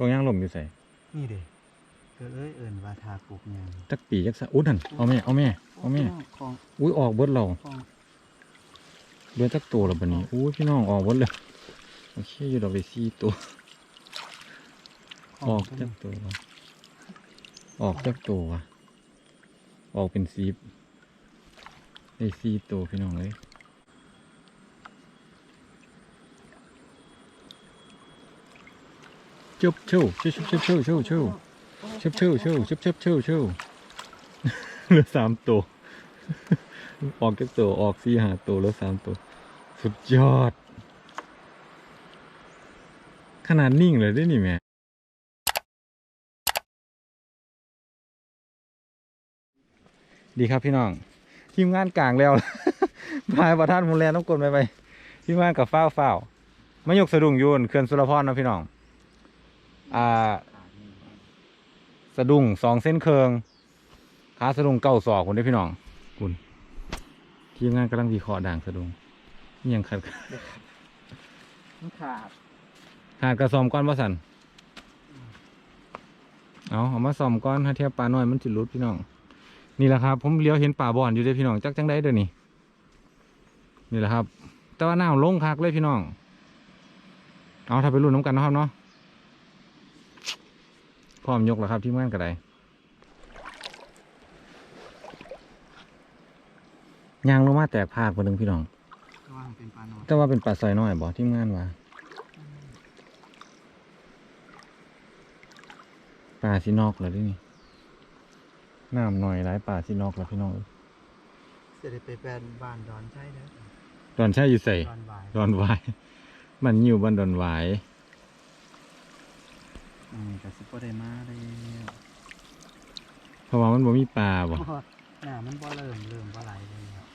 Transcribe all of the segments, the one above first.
วงย่างลมอยู่ใส่นี่เด้เกิดเอ้ยเอิ้นว่าทาปลูกหยังจักปีจักสะอุ้ยนั่นเอาแม่เอาแม่เอาแม่ของอุ้ยออกเบิดเราของเดือนจักตัวแล้วบัดนี้อุ้ยพี่น้องออกเบิดเลยโอเคอยู่ดอกไปสี่ตัวขออองกจักตัววะออกจักตัววะออกเป็นซีบได้สี่ตัวพี่น้องเลย ชุบชูชุบชุบชุบชูชูชูชุบชูชูชุบชุบชูชูเหลือสามตัวออกจักตัวออกสี่หาตัวแล้วสามตัว สุดยอด ขนาดนิ่งเลยได้นี่แม่ดีครับพี่น้องทีมงานกลางแล้วพายประท่านมูลแลต้องกลไปไปทีมงานกับฟ้าวฟ้าวมายกสะดุ้งยูนเขื่อนสุรพรนะพี่น้อง อ่า สะดุ้งสองเส้นเคืองขาสะดุ้งเก้าศอกคุณได้อพี่น้องคุณทีมงานกำลังวิเคราะห์ด่างสะดุ้งนี่ยังขัดมันขาดขาดกระซอมก้อนบ่สันเอาเอามาซอมก้อนถ้าเทียบปลาน้อยมันจะรุดพี่น้อง นี่แหละครับ ผมเลี้ยวเห็นป่าบอนอยู่เด้อพี่น้องจักจังได้เด้อนี่นี่แหละครับ แต่ว่าน้ำลงคักเลยพี่น้อง เอาถ้าไปรุ่นน้ำกันเนาะครับเนาะพ ร้อมยกแล้วครับที่ม่านกระไดยางลงมาแตกภาคคนหนึ่งพี่น้องก็ว่ามันเป็นปลาหนอนแต่ว่าเป็นปลาซอยน้อยบ่ที่งานว่าปลาซีนอกแล้วดินี่น้ำหน่อยหลายปลาซีนอกแล้วพี่น้องจะได้ไปแปลนบ้านดอนใช่เด้อดอนใช่อยู่ใส่ดอนบายดอนหวาย มันอยู่บ้านดอนหวาย อืมกับซุปเปอร์ไดมาเลยเพราะว่ามันบ่มีปลาบ่หน้ามันบ่เริ่มเริ่มบ่ไหลเลยครับ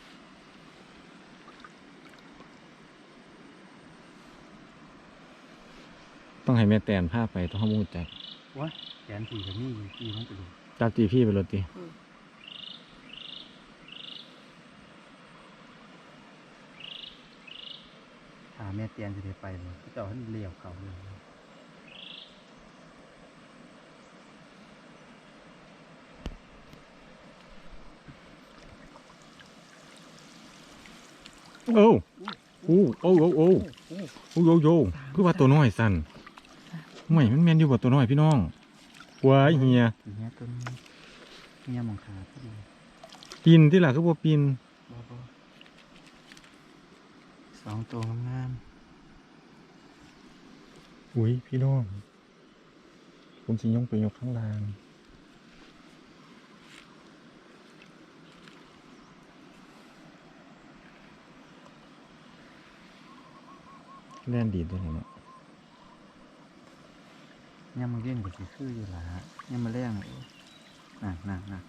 ต้องให้แม่แตนพาไปต้องข้อมูลจักวะแขนสีกับนี่กีมันไปดูจับจีพี่ไปรถติหาแม่เตียนจะได้ไปเลยเจ้าท่านเลี้ยวเขาเลย โอ้โอ้โอ้โอ้โอ้โอ้โยโยคือว่าตัวน้อยสั่นไม่มันแม่นอยู่บ่ตัวน้อยพี่น้องว้ายเฮียทีเนี้ยต้นเนี้ยมองขาพอดีปีนที่หล่ะคือบ่ปีนบ่บ่สองตัวงามอุ้ยพี่น้องผมสิยงไปยกข้างล่าง แล่นดีด้วยเนาะๆเนี่ยมันเล่นกับสีคืออยู่ละเนี่ยมันเลี้ยงโอ้น่ะน่ะน่ะ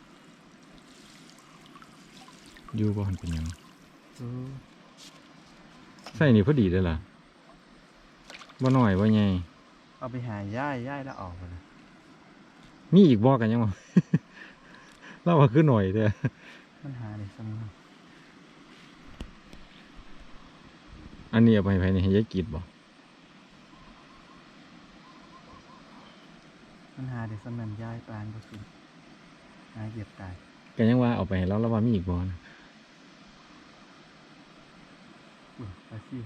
อยู่บ่หันเป็นหยังเออใส่นี่พอดีเลยล่ะบ่น้อยบ่ใหญ่เอาไปหาย่ายย่ายแล้วออกไปเลยมีอีกบ่กันยังบ่เล่าว่าคือหน่อยเด้อมันหาได้สม องอันนี้เอาไปให้ไผนี่ให้ยายกิดบ่มันหาได้สมันย่ายปลานก็คือหาเหยียบตายก็ยังว่าเอาไปให้เราแล้วว่ามีอีกบ่นะอุ้ยปลาซิว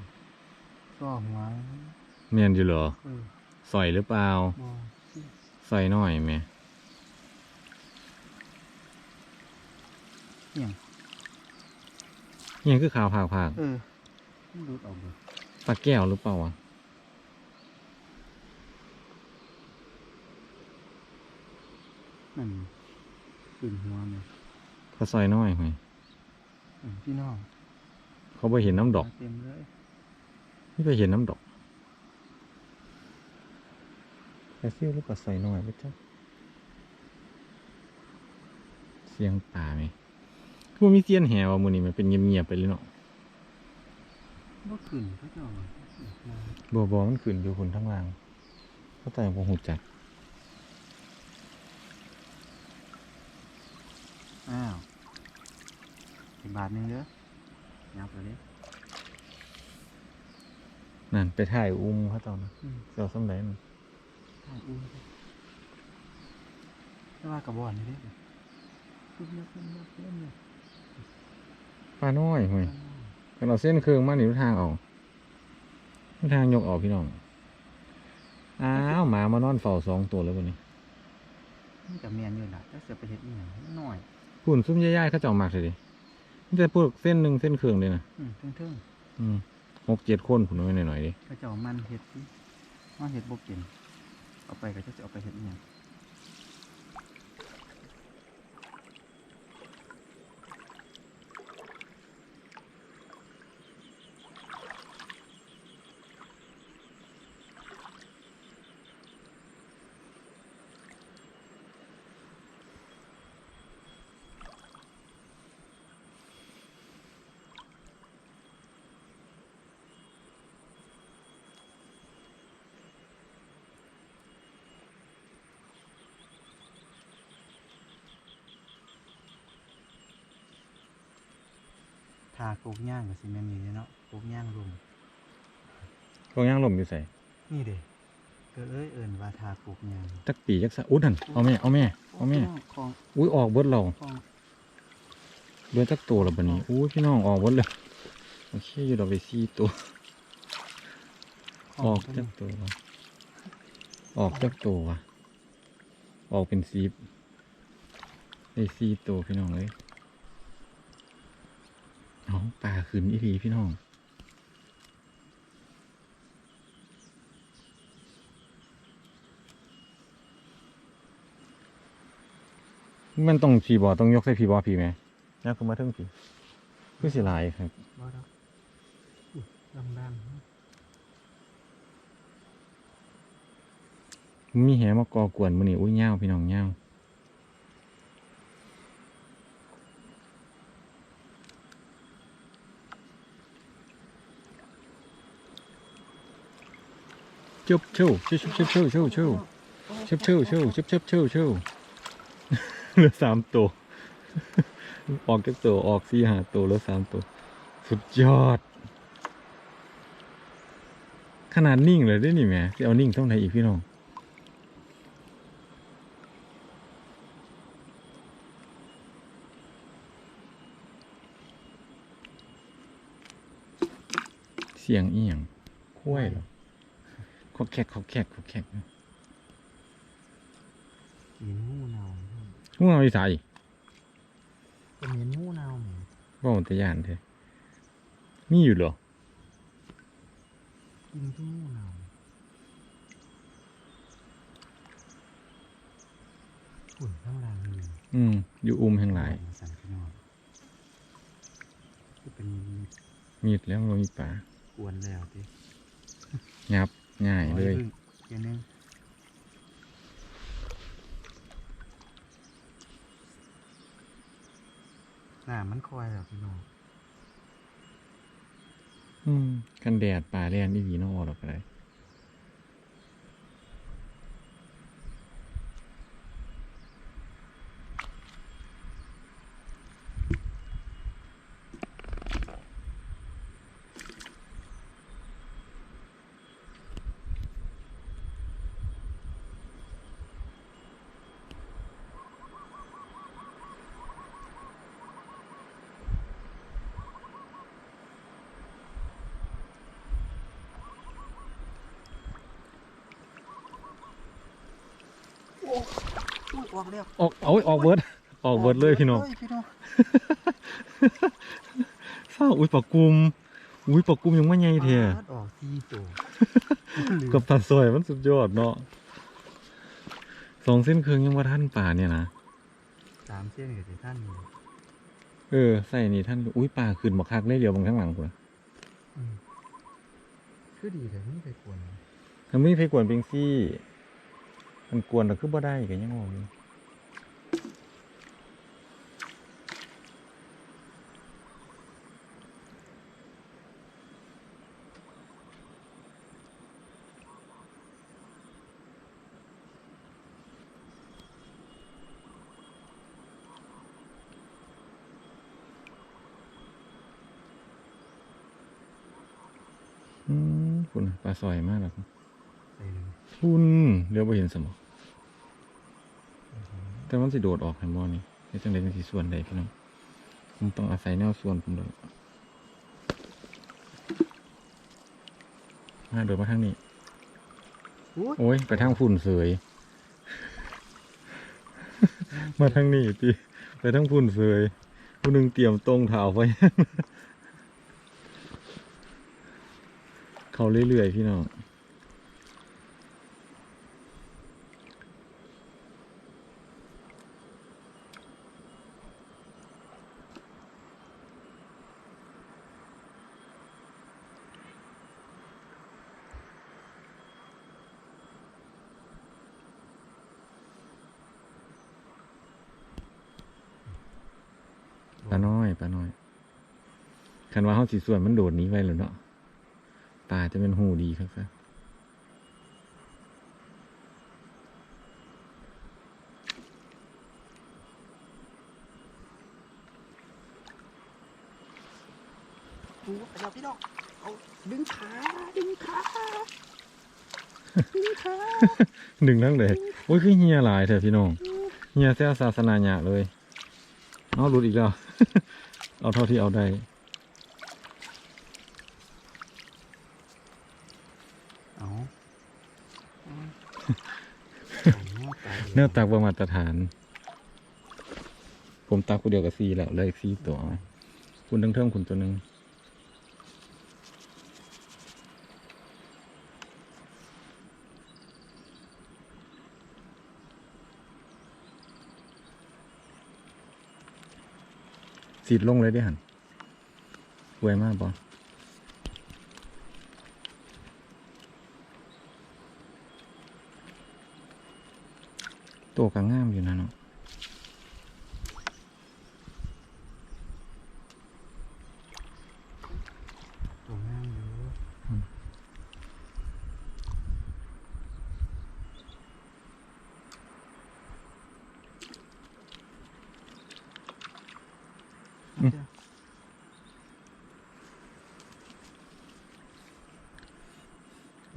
ซ่อหัวแม่นอยู่เหรอเออสอยหรือเปล่าบ่สอยน้อยแม่เหี่ยงยังคือขาวผากผากเออ มันดูดออกเลยปลาแก้วหรือเปล่าวะนั่นขึ้นหัวเลยเขาซอยน้อยไหมเออพี่น้องเขาไปเห็นน้ำดอกมาเต็มเลยไม่ไปเห็นน้ำดอกแต่เสี้ยวหรือปลาซอยน้อยไปจ้ะเสียงป่าไหมคือว่ามีเสียนแหวะมือนี้มันเป็นเงียบๆไปเลยเนาะ บ่ขึ้นเขาเจ้ามาบัวบอมันขึ้นอยู่คนทั้งล่างเข้าใจบ่หูจักอ้าวอีกบาทหนึงเด้อยับเลยเด้อนั่นไปถ่ายอุ้มเขาเจ้านะอืม เจ้าสำเร็จไทข้างอุ้มแต่ว่ากระบอกนี่เด้ขึ้นเยอะขึ้นเยอะขึ้นเยอะ ปลาน้อยเฮ้ย กันเราเส้นเครื่องมาหนีทางออกทางยกออกพี่น้อง อ้าวหมามานอนเฝ้าสองตัวแล้ววันนี้นี่กับเมียนอยู่นะแต่เสือไปเห็ดอีหยังหน่อยหุ่นซุ้มย่ายๆเขาเจ้ามากเลยดิมันจะพวกเส้นหนึ่งเส้นเครื่องเลยนะอืมเทิงอืมหกเจ็ดคนผุนไว้หน่อยๆดิๆเขาจะเอามันเห็ดสิมันเห็ดบกกินเอาไปก็จะเอาไปเห็ดอีหยัง ทาปลูกย่างกับซีเมนต์นี่เนาะปลูกย่างรุมพวกย่างลมอยู่ใส่นี่เด้ก็เอ้ยเอิญว่าทาปลูกย่างจักปีจักสะอุ้ยหันเอาแม่เอาแม่เอาแม่ของอุ้ยออกเบิดเราของเดือนจักตัวแล้วบัดนี้อุ้ยพี่น้องออกเบิดเลยโอเคอยู่ดอกไปสี่ตัวออกจักตัววะออกจักตัววะออกเป็นซีบได้สี่ตัวพี่น้องเลย เอาปลาขึ้นอีรีพี่น้อง มันต้องผีบอต้องยกใส่ผีบอผีไหมยากขึ้นมาเทิงผีคือสิหลายครับบ่ดอกอุ๊ยดังมีแหมากอกวนมันนี่อุ้ยเง่าวพี่น้องเง่า ชุบชูชุบชุบชุบชูชูชูชุบชูชูชุบชุบชูชูเหลือสามตัว ออกจากตัวออกสี่หาตัวแล้วสามตัว สุดยอด ขนาดนิ่งเลยได้นี่แม่เอานิ่งต้องไหนอีกพี่น้องเสียงเอียงคุ้ยเหรอ กแขกขอกแขกขอกแขกๆเหม็นงูเน่างูเอาอีสายก็เหม็นงูเน่าแหมว่ามันจะยานเถอะมีอยู่เหรอกินที่งูเน่าฝุ่นข้างล่างนี่อืม อยู่อุ้มแห่งหลายสั่นข้างนอกคือเป็นมีดแล้วมันมีป่ากวนแล้วติงับ ง่ายเลยพึ่งเดี๋ยวนึงหน้ามันคอยแล้วพี่น้องอืมกันแดดป่าแดนอีหลีนอหรอกอะไร อ้ยออกแล้วออกเอาออกเบิร์ดออกเบิร์ดเลยพี่น้องพี่น้องเศร้าอุ้ยปากกุมอุ้ยปากกุมยังไม่ใหญ่เท่ปาดออกที่ตัวกับตาซอยมันสุดยอดเนาะสองเส้นเครื่องยังว่าท่านป่าเนี่ยนะสามเส้นกับท่านนี่เออใส่นี่ท่านอุ้ยป่าขึ้นบักคักเลยเดียวบางข้างหลังกูนะอืมคือดีแต่ไม่ไปกวนมันไม่เคยกวนเป็งซี่ มันกวนแต่คือบ่ได้กันยังงงอยู่อืมคุณปลาซอยมากหรอกไป เลยพุ่นเดี๋ยวไปเห็นสมองแต่มันสิโดดออกเห็นบ่นี่เฮ็ดจังไดจังสิส่วนใดพี่น้องผมต้องอาศัยแนวส่วนผมเลยมาโดดมาทางนี้อุ้ยโอ้ย ไปทางฝุ่นเสย มาทางนี้ติไปทางฝุ่นเสยผู้หนึ่งเตรียมตรงเท้าไว้เขาเรื่อยๆพี่น้อง ปลาน้อยปลาน้อย คันว่าเขาสีส่วนมันโดดหนี้ไว้แล้วเนาะปลาจะเป็นหูดีครับครับอู้ไปแล้วพี่น้องเอาดึงขาดึงขาดึงขาหนึ่งทั้งเลยโอ้ยคือเฮียหลายเถอะพี่น้องเฮียแซวศาสนาหยะเลยเอาหลุดอีกแล้ว เอาเท่าที่เอาได้เอาเอาเอาเนื้อตักประมาตรฐาน ผมตักคนเดียวกับซีแล้วเหลยซีตัวคุณทั้งเทิงคุณตัวหนึ่ง สีดลงเลยได้หันรวยมากปะตัวกลางงามอยู่นะเนาะ ตัวงามอยู่ อืม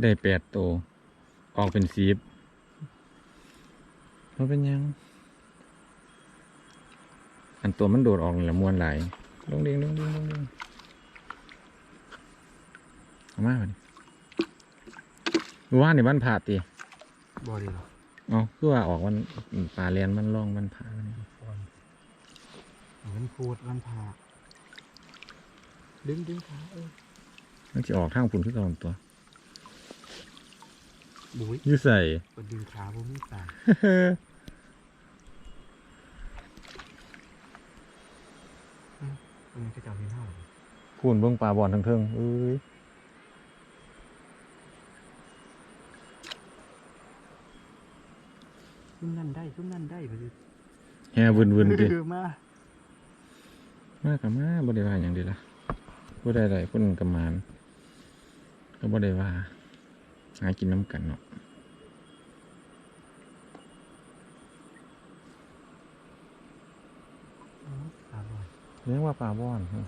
ได้แปดตัวออกเป็นสีบมันเป็นหยัง อันตัวมันโดดออกนี่ละมวนไหลายลงเด้งลงเด้งลงเด้งเอามาก่อนว่าในบ้านผาตีบอดีหรอเอาคือว่าออกวันป่าเรียนมันล่องมันผาเนี่ยฟอนมันพูดมันพาดึงดึงขาเออมันจะออกทางฝุ่นขึ้นก่อนตัว บุ้ยอยืใส่กดดึงขาบุ้มีตาอันนี้ก็จะเอาเห็นเท่าไหร่ฝุ่นเบื้องปลาบอลทั้งเทิงเอ้ยซุ่มนั่นได้ซุ่มนั่นได้ไปดิแฮ่วนวนๆดิมามากกับมาบ่ได้ว่าอย่างเดียวละบ่ได้อะไรคนกับมานก็บ่ได้ว่า หากินน้ำกันเนาะอ๋อขาบอยเรียกว่าปลาบ้อนฮะ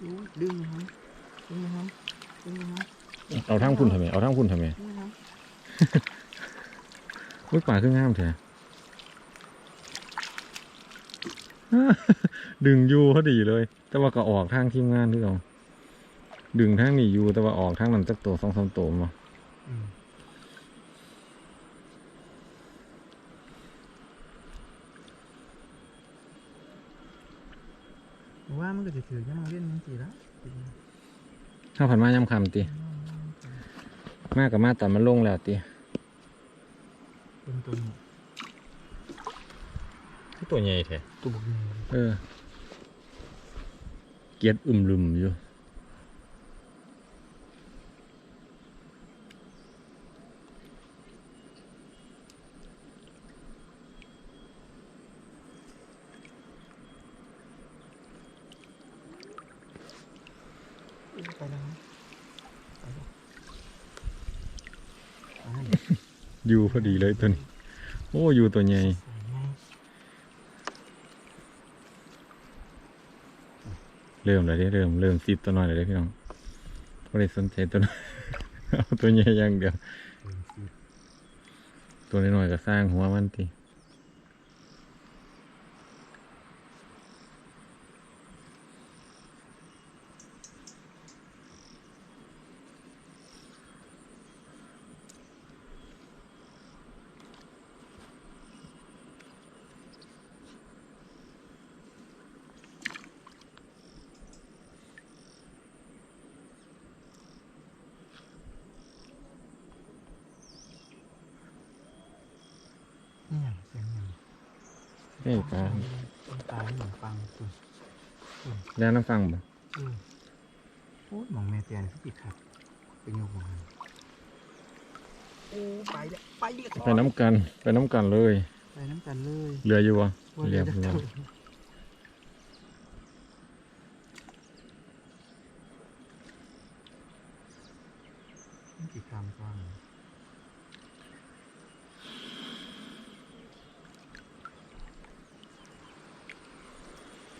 อู้ดึงนะครับดึงนะครับดึงนะครับเอาทั้งพุ่นทำไมเอาทั้งพุ่นทำไมดึงนะครับอุ้ยปลาขึ้นงามแท้ ดึงอยู่พอดีเลย แต่ว่าก็ออกทางทีมงานที่เราดึงทางนี้อยู่แต่ว่าออกทางนั้นจักตัวสองสามตัวมาอืมว่ามันก็จะถือยังมาเล่นมันสีละถ้าผ่านมายำคำตีมากกับมาตอนมันลงแล้วตีเป็นตัวนี้ ตัวใหญ่แท้ตัวบุกนี่เออ เกียดอึมลุมอยู่ไปแล้วนะไปแล้วอ่าอยู่พอดีเลยตัวนี้ โอ้อยู่ตัวใหญ่ ใส่ไง เริ่มเลยเด้เริ่มเริ่มซิดตัวน้อยเลยเด้พี่น้องไม่ได้สนใจตัวน้อยเอาตัวใหญ่อย่างเดียวเริ่มสิตัวน้อยๆก็สร้างหัวมันที นี่อย่างเสียงอย่าง เฮ้ยปลาต้นตายเหมือนฟังตุ่นแล้วน้ำฟังบ่เออโอ้ยหมองเมเตียนคือปิดครับเป็นยกมาโอ้ไปแล้วไปแล้วไปน้ำกันไปน้ำกันเลย ไปน้ำกันเลยเรืออยู่วะว่าเรียบจะร้อยนี่กี่คำกว้าง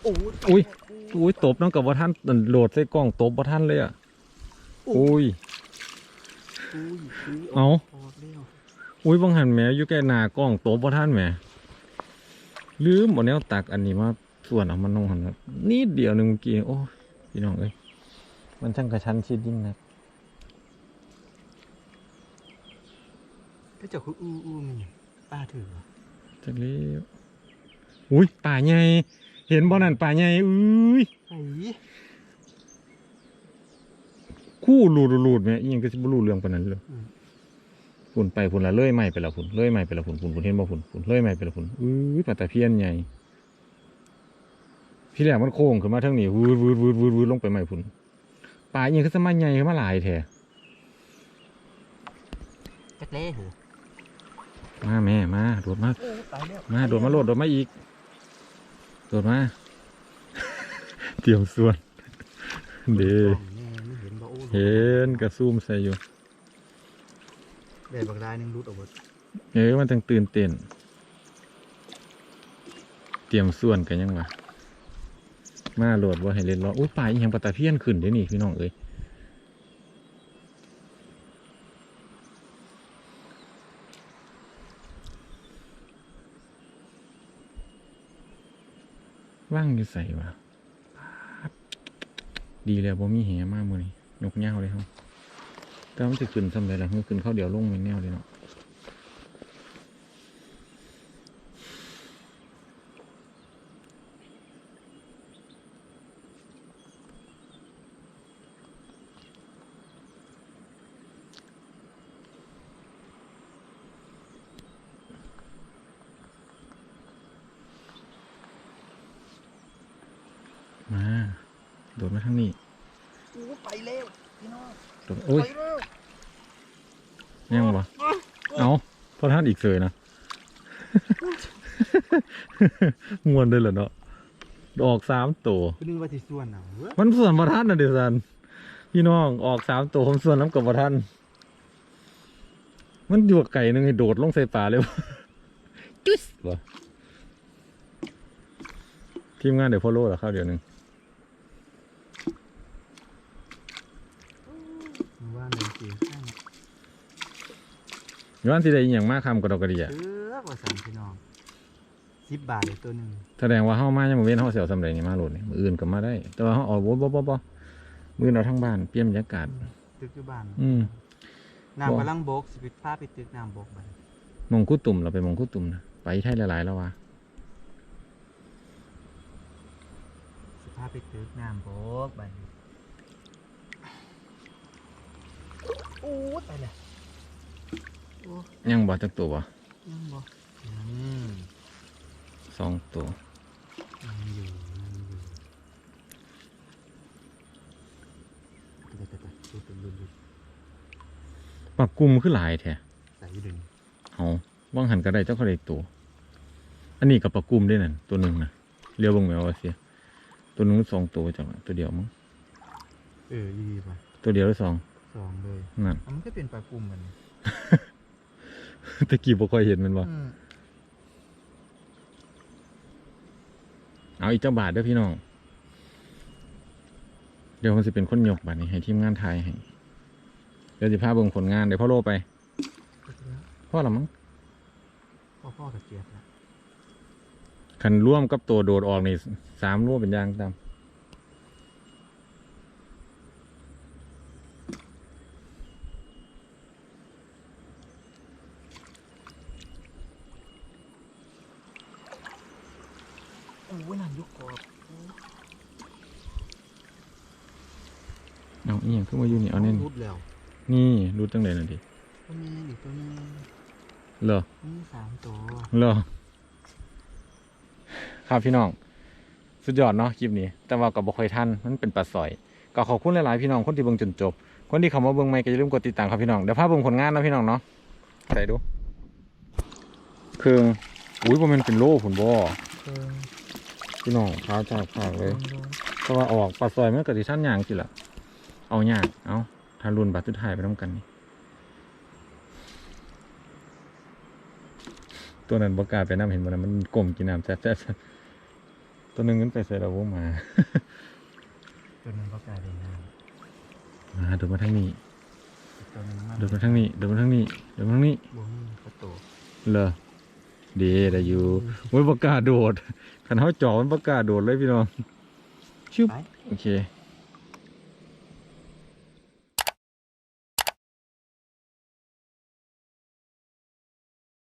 โอ้ยอุ้ยอุ้ยตบน้องกับว่าท่านโหลดใส่กล้องตบว่าท่านเลยอะอุ้ยอุ้ยอุ้ยเอาออกเร็วอุ้ยบังหันแหมอยู่แก่หน้ากล้องตบว่าท่านแหมลืมบ่แนวตักอันนี้มาส่วนเอามันนองหันแบบนิดเดียวหนึงเมื่อกี้โอ้ยพี่น้องเอ้ยมันช่างกระชั้นชิดยิ่งนะก็จะคืออู้อู้มันอยู่ป้าถือเหรอจักเลี้ยวอุ้ยป่าใหญ่ เห็นบ่นั่นป่าใหญ่อุ้ยไอ้คู่หลุดหลุดแหม่อีหยังก็สิบ่รู้เรื่องปานนั้นเลยฝุ่นไปฝุ่นละเลื่อยใหม่ไปละฝุ่นเลื่อยใหม่ไปละฝุ่นฝุ่นฝุ่นเห็นบ่ฝุ่นฝุ่นเลื่อยใหม่ไปละฝุ่นอุ้ยปลาตะเพียนใหญ่พี่แรกมันโค้งขึ้นมาทางนี้วืดวืดวืดวืดวืดลงไปใหม่ฝุ่นปลาอีหยังก็สมาใหญ่ขึ้นมาหลายแท้จักเล่เหรอมาแม่มาโดดมาโอ้ตายแล้วมาโดดมาโลดโดดมาอีก โดดมา เตรียมส่วน เด้กล้องแน่ไม่เห็นบ่โอ้เห็นกระซุ่มใส่อยู่ได้บักได้หนึงรุดออกหมดเอ้ยมันตั้งตื่นเต้น เตรียมส่วนกันยังวะมาโหลดว่าให้เล่นล้ออุ้ยปลาอีหยังปลาตะเพียนขึ้นเด้นี่พี่น้องเอ้ย ว่างอยู่ใส่วะดีเลยบ่มีแหมากมือนี่ยกเงาเลยครับแต่ว่ามันจะขึ้นสำเร็จแล้วมันขึ้นข้าเดี๋ยวลงเป็นแนวเลยเนาะ โดดมาทางนี้โอ้ไปเร็วพี่น้องโดดโอ้ยไปเร็วยังวะเอาพอท่านอีกเสยนะมวนเลยเหรอเนาะออกสามตัวก็นึกว่าที่ส่วนน่ะเว้ยมันส่วนประทันนะเดี๋ยวสันพี่น้องออกสามตัวผมส่วนน้ำกับประทันมันอยู่กับไก่หนึ่งให้โดดลงใส่ป่าเลยวะจุ๊สวะทีมงานเดี๋ยวพอโล่ละเข้าเดี๋ยวหนึ่งมึงว่าเลยสิให้ ย้อนสิได้อหย่างมากคำกระดอกกระเดียเออว่าสั่นพี่น้องสิบบาทเลยตัวหนึ่งแสดงว่าเฮามายังบ่เว้นเฮาเสียวสำเร็จนี่มาโหลดนี่มืออื่นก็มาได้ แต่ว่าเฮาเอาบ่บ่บ่บ่มืออนเอาทั้งบ้านเปลี่ยนบรรยากาศ ตึกอยู่บ้านอืม น้ำกำลังบกสิบพาไปตึกน้ำบกบัดมงคุดตุ่มเราไปมงคุดตุ่มนะไปไทยหลายๆแล้ววะสิพาไปตึกน้ำบกบัดโอ้ตายแล้วโอ้ ยังบ่จักตัวบ่ยังบ่อืมสองตัวยังอยู่ยังอยู่ตายตายตายดูเป็นดูดูปลากุมคือหลายแท้ใส่อยู่เดึงเอาว่างหันก็ได้เจ้าเขาได้ตัว อันนี้กับปลากุมด้วยนั่นตัวหนึ่งนะเรียวเบงแมวว่าเสีย ตัวหนึงสองตัวจังวะตัวเดียวมั้งเออดีป่ะตัวเดียวหรือสองสองเลยนั่นอะมันก็เป็นปลากลุ่มเหมือน ตะกี้บ่ค่อยเห็นมันบ่อืมเอาอีกเจ้าบาทเด้อพี่น้อง เดี๋ยวมันสิเป็นคนยกบัดนี้ให้ทีมงานถ่ายให้เดี๋ยวสิพาเบิ่งผลงานเดี๋ยวพ่อโลไป พ่อละมั้งพ่อพ่อกับเจี๊ยบนะคันร่วมกับตัวโดดออกนี่สามร่วมเป็นอยางตาม โอ้ยนั่นยกกรอบเอาอีหยังขึ้นมาอยู่นี่เอาแน่นรุดแล้วนี่รู้จังไดน่ะดิตัวนี้อีกตัวนี้เหรอนี่สามตัวเหรอครับพี่น้อง สุดยอดเนาะคลิปนี้ แต่ว่ากับบ่ค่อยทันมันเป็นปลาสอย ก็ขอบคุณหลายๆพี่น้องคนที่เบิ่งจนจบ คนที่เข้ามาเบิ่งใหม่ก็อย่าลืมกดติดตามครับพี่น้องเดี๋ยวพาเบิ่งผลงานนะพี่น้องเนาะใส่ดูเครื่องอุ้ยบ่แม่นเป็นโล่ผุนบ่เพิ่ม พี่น้องพาจากภาคเลยโดนเพราะว่าออกปลาซอยมันก็สิท่านย่างสิล่ะเอาย่างเอาทารุนบาดสุดท้ายไปน้ำกันนี่ตัวนั้นบกล้าไปน้ำเห็นบ่นะมันกลมกินน้ำแซ่บๆตัวหนึงนั้นไปใส่เราวมาตัวนึงก็กลายเป็นน้มาเดินมาทางนี้ำอีกตัวนึงมันเดินมาทางนี้เดินมาทางนี้เดินมาทางนี้บ่มีประตูเลอ ดีได้อยู่โอ้ยบกล้าโดดขันเขาจ่อมันบกล้าโดดเลยพี่น้องชิบไปโอเค